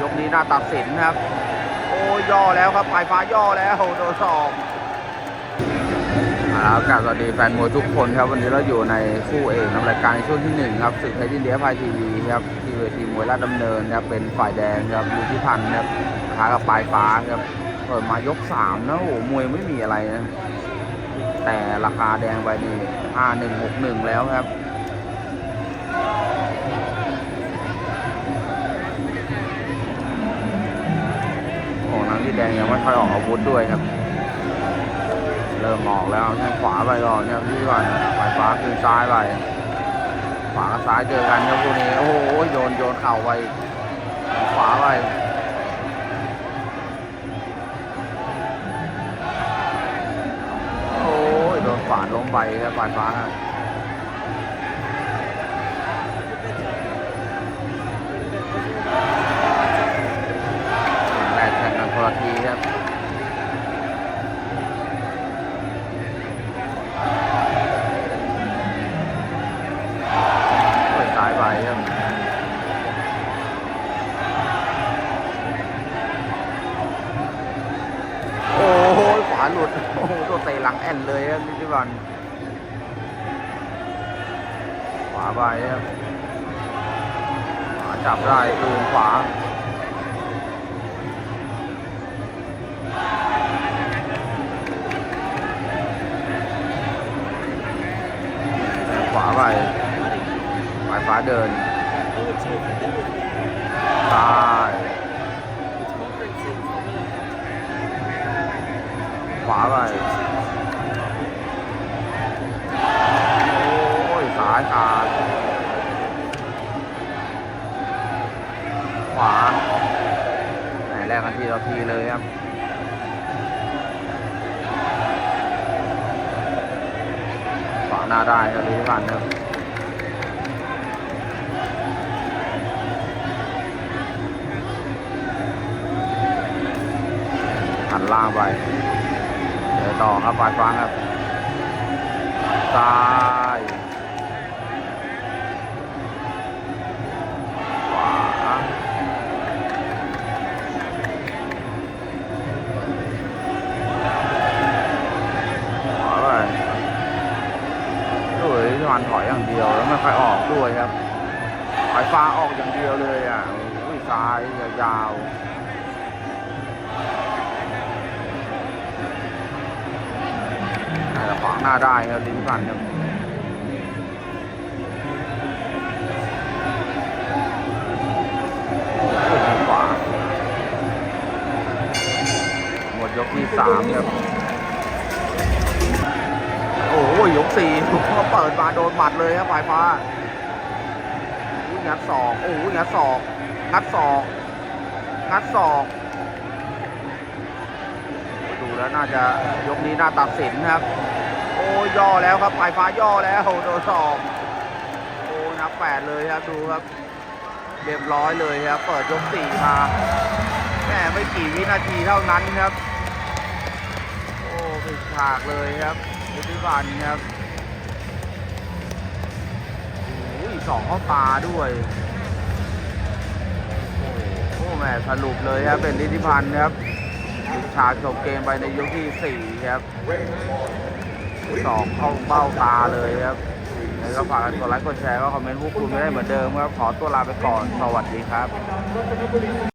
ยกนี้หน่าตัดสินนะครับ โอ้ย่อแล้วครับปลายฟ้าย่อแล้วโดนสองครับกาบสวัสดีแฟนมวยทุกคนครับวันนี้เราอยู่ในคู่เอกนำรายการในช่วงที่หนึ่งครับศึกไทยที่เลี้ยพายทีวีครับที่เวทีมวยราชดำเนินครับเป็นฝ่ายแดงครับลูทิพันธ์ครับท้ากับปลายฟ้าครับเปิดมายกสามนะโอ้มวยไม่มีอะไรนะแต่ราคาแดงไปนี่ห้าหนึ่งหกหนึ่งแล้วครับ แดงยังไม่ค่อยออกอาวุธด้วยครับ เริ่มออกแล้วแข้งขวาไปก่อนเนี่ยพี่ก่อนปลายฟ้าคืนซ้ายไปขวาซ้ายเจอกันครับคู่นี้โอ้โหโยนโยนเข่าไปขวาไปโอ้ยโดนขวาล้มไปครับปลายฟ้า หตัวเตะหลังแอนเลยครับนิติวันขวาไปครับขวาจับได้ตูนขวาขวาไปปลายฟ้าเดินซ้า แรกกันทีเราทีเลยครับขวางหน้าได้ครับลิพันธ์ครับหันล่างไปเดี๋ยวต่อครับปลายฟังครับซ้าย มันถอยอย่างเดียวแล้วไม่ค่อยออกด้วยครับถอยฟ้าออกอย่างเดียวเลยอะอุ้ยซ้ายยาวแต่ขวางหน้าได้ครับลิ้นพันครับขวาหมดยกที่สามครับ โอ้โหยกสี่มาเปิดมาโดนหมัดเลยครับปลายฟ้าอู้งัดศอกโอ้ยงัดศอกงัดศอกงัดศอกดูแล้วน่าจะยกนี้น่าตัดสินครับ โอ้ยย่อแล้วครับปลายฟ้าย่อแล้วโดนศอกโอ้นับแปดเลยครับดูครับเรียบร้อยเลยครับเปิดยกสี่มาแม่ไม่กี่วินาทีเท่านั้นครับ โอ้ผิดฉากเลยครับ ยุทธิพันครับโอ้ยสองเข้าตาด้วย โอ้โหแม่สรุปเลยครับเป็นฤทธิพันธ์ครับปิดฉากจบเกมไปในยกที่สี่ครับสองเข้าเบ้าตาเลยครับแล้วก็ฝากกันกดไลค์กดแชร์ก็คอมเมนต์พวกคุณไม่ได้เหมือนเดิมครับขอตัวลาไปก่อน สวัสดีครับ